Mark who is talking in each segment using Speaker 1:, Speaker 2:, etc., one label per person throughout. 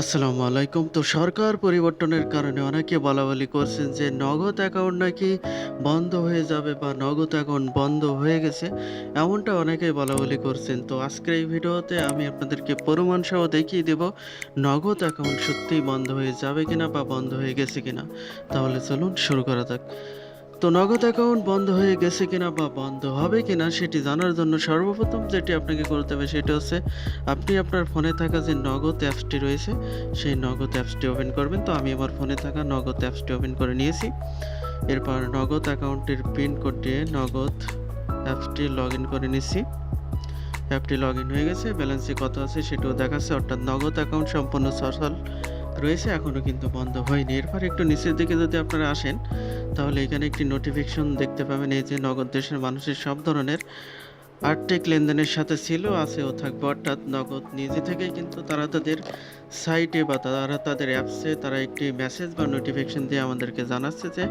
Speaker 1: আসসালামু আলাইকুম। তো সরকার পরিবর্তনের কারণে অনেকে বলাবলি করছেন যে নগদ অ্যাকাউন্ট নাকি বন্ধ হয়ে যাবে বা নগদ অ্যাকাউন্ট বন্ধ হয়ে গেছে, এমনটা অনেকেই বলাবলি করছেন। তো আজকের এই ভিডিওতে আমি আপনাদেরকে প্রমাণ সহ দেখিয়ে দেব নগদ অ্যাকাউন্ট সত্যিই বন্ধ হয়ে যাবে কিনা বা বন্ধ হয়ে গেছে কিনা। তাহলে চলুন শুরু করা যাক। তো নগদ অ্যাকাউন্ট বন্ধ হয়ে গেছে কিনা বা বন্ধ হবে কিনা সেটি জানার জন্য সর্বপ্রথম যেটি আপনাকে করতে হবে সেটা হচ্ছে আপনি আপনার ফোনে থাকা যে নগদ অ্যাপসটি রয়েছে, সেই নগদ অ্যাপসটি ওপেন করবেন। তো আমি আমার ফোনে থাকা নগদ অ্যাপসটি ওপেন করে নিয়েছি। এরপর নগদ অ্যাকাউন্টের পিন কোড দিয়ে নগদ অ্যাপসটি লগ ইন করে নিচ্ছি। অ্যাপটি লগ ইন হয়ে গেছে, ব্যালেন্সে কত আছে সেটাও দেখাচ্ছে। অর্থাৎ নগদ অ্যাকাউন্ট সম্পূর্ণ সচল রয়েছে এখনও কিন্তু বন্ধ হয়নি। এরপর একটু নিচের দিকে যদি আপনারা আসেন তাহলে এখানে একটি নোটিফিকেশন দেখতে পাবেন, এই যে নগদ দেশের মানুষের সব ধরনের আর্থিক লেনদেনের সাথে ছিল, আছে ও থাকবে অর্থাৎ নগদ নিজে থেকেই কিন্তু তারা তাদের সাইটে বা তারা তাদের অ্যাপসে তারা একটি মেসেজ বা নোটিফিকেশন দিয়ে আমাদেরকে জানাচ্ছে যে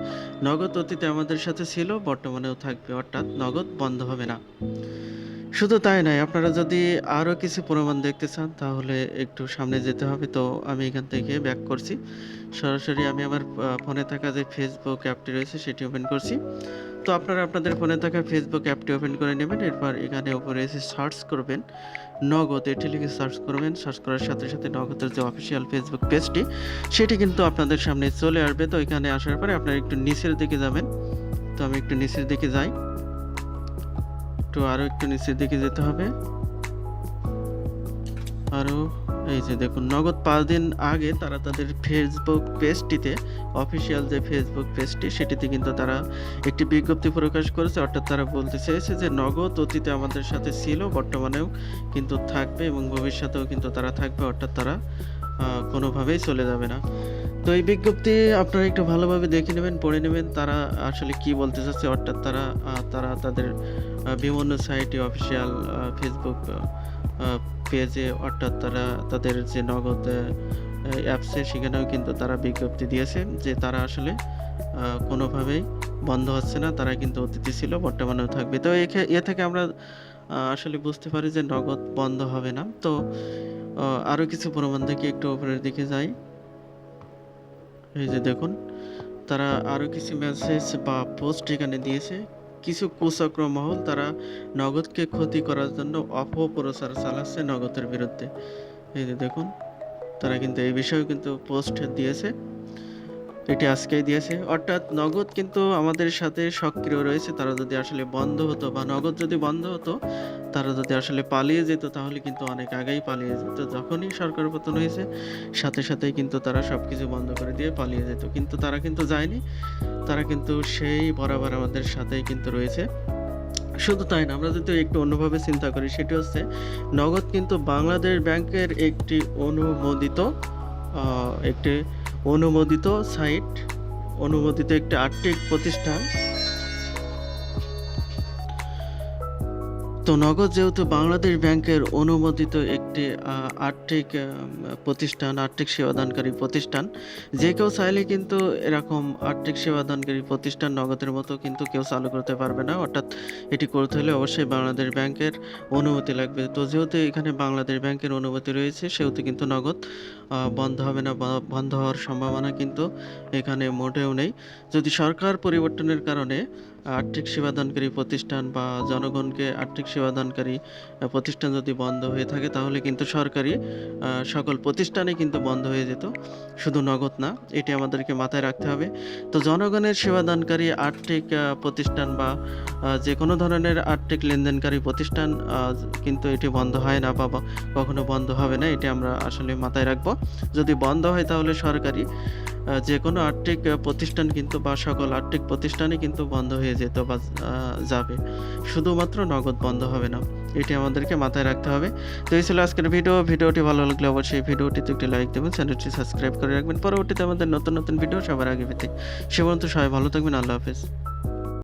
Speaker 1: নগদ অতীতে আমাদের সাথে ছিল, বর্তমানেও থাকবে, অর্থাৎ নগদ বন্ধ হবে না। শুধু তাই নয়, আপনারা যদি আরও কিছু প্রমাণ দেখতে চান, তাহলে একটু সামনে যেতে হবে। তো আমি এখান থেকে ব্যাক করছি। সরাসরি আমি আমার ফোনে থাকা যে ফেসবুক অ্যাপটি রয়েছে, সেটি ওপেন করছি। তো আপনারা আপনাদের ফোনে থাকা ফেসবুক অ্যাপটি ওপেন করে নেবেন। এরপর এখানে উপরে এসে সার্চ করবেন। নগদ, এটি লিখে সার্চ করবেন। সার্চ করার সাথে সাথে নগদের যে অফিসিয়াল ফেসবুক পেজটি সেটি কিন্তু আপনাদের সামনে চলে আসবে। তো এখানে আসার পরে আপনারা একটু নিচের দিকে যাবেন। তো আমি একটু নিচের দিকে যাই। একটু আরও একটু নিচের দিকে যেতে হবে। আরও এই যে দেখুন, নগদ পাঁচ দিন আগে তারা তাদের ফেসবুক পেজটিতে অফিসিয়াল যে ফেসবুক পেজটি সেটিতে কিন্তু তারা একটি বিজ্ঞপ্তি প্রকাশ করেছে। অর্থাৎ তারা বলতে চেয়েছে যে নগদ অতীতে আমাদের সাথে ছিল, বর্তমানেও কিন্তু থাকবে এবং ভবিষ্যতেও কিন্তু তারা থাকবে। অর্থাৎ তারা কোনোভাবেই চলে যাবে না। তো এই বিজ্ঞপ্তি আপনারা একটু ভালোভাবে দেখে নেবেন, পড়ে নেবেন, তারা আসলে কি বলতে চাচ্ছে অর্থাৎ তারা তারা তাদের বিভিন্ন সাইটে অফিসিয়াল ফেসবুক পেজে অর্থাৎ তারা তাদের যে নগদ অ্যাপসে সেখানেও কিন্তু তারা বিজ্ঞপ্তি দিয়েছে যে তারা আসলে কোনোভাবেই বন্ধ হচ্ছে না, তারা কিন্তু অতিথি ছিল, বর্তমানেও থাকবে। তো এ থেকে আমরা আসলে বুঝতে পারি যে নগদ বন্ধ হবে না। তো আরও কিছু প্রমাণ দেখি একটু উপরের দিকে যাই। এই যে দেখুন, তারা আরও কিছু মেসেজ বা পোস্ট এখানে দিয়েছে। কিছু কুচক্র মহল তারা নগদকে ক্ষতি করার জন্য অপপ্রচার চালাচ্ছে নগদের বিরুদ্ধে। এই যে দেখুন, তারা কিন্তু এই বিষয়েও কিন্তু পোস্ট দিয়েছে। এটি আজকেই দিয়েছে। অর্থাৎ নগদ কিন্তু আমাদের সাথে সক্রিয় রয়েছে। তারা যদি আসলে বন্ধ হতো বা নগদ যদি বন্ধ হতো, তারা যদি আসলে পালিয়ে যেত, তাহলে কিন্তু অনেক আগেই পালিয়ে যেত। যখনই সরকার পতন হয়েছে, সাথে সাথেই কিন্তু তারা সবকিছু বন্ধ করে দিয়ে পালিয়ে যেত। কিন্তু তারা কিন্তু যায়নি। তারা কিন্তু সেই বরাবর আমাদের সাথেই কিন্তু রয়েছে। শুধু তাই না, আমরা যদি একটু অন্যভাবে চিন্তা করি, সেটি হচ্ছে নগদ কিন্তু বাংলাদেশ ব্যাংকের একটি অনুমোদিত একটি অনুমোদিত সাইট অনুমোদিত একটি আর্থিক প্রতিষ্ঠান। তো নগদ যেহেতু বাংলাদেশ ব্যাংকের অনুমোদিত একটি আর্থিক প্রতিষ্ঠান, আর্থিক সেবাদানকারী প্রতিষ্ঠান, যে কেউ চাইলে কিন্তু এরকম আর্থিক সেবাদানকারী প্রতিষ্ঠান নগদের মতো কিন্তু কেউ চালু করতে পারবে না। অর্থাৎ এটি করতে হলে অবশ্যই বাংলাদেশ ব্যাংকের অনুমতি লাগবে। তো যেহেতু এখানে বাংলাদেশ ব্যাংকের অনুমতি রয়েছে, সেহেতু কিন্তু নগদ বন্ধ হবে না বন্ধ হওয়ার সম্ভাবনা কিন্তু এখানে মোটেও নেই। যদি সরকার পরিবর্তনের কারণে আর্থিক সেবাদানকারী প্রতিষ্ঠান বা জনগণকে আর্থিক সেবাদানকারী প্রতিষ্ঠান যদি বন্ধ হয়ে থাকে, তাহলে কিন্তু সরকারি সকল প্রতিষ্ঠানে কিন্তু বন্ধ হয়ে যেত। শুধু নগদ না, এটি আমাদেরকে মাথায় রাখতে হবে। তো জনগণের সেবাদানকারী আর্থিক প্রতিষ্ঠান বা যে কোনো ধরনের আর্থিক লেনদেনকারী প্রতিষ্ঠান কিন্তু এটি বন্ধ হয় না বা, কখনো বন্ধ হবে না, এটি আমরা আসলে মাথায় রাখব। যদি বন্ধ হয় তাহলে সরকারি। যে কোনো আর্থিক প্রতিষ্ঠান কিন্তু বা সকল আর্থিক প্রতিষ্ঠানই কিন্তু বন্ধ হয়ে যেত বা যাবে। শুধুমাত্র নগদ বন্ধ হবে না, এটি আমাদেরকে মাথায় রাখতে হবে। তো এই ছিল আজকের ভিডিও। ভিডিওটি ভালো লাগলে অবশ্যই ভিডিওটিতে একটি লাইক দেবেন, চ্যানেলটি সাবস্ক্রাইব করে রাখবেন। পরবর্তীতে আমাদের নতুন নতুন ভিডিও সবার আগে পেতে সে পর্যন্ত সবাই ভালো থাকবেন। আল্লাহ হাফেজ।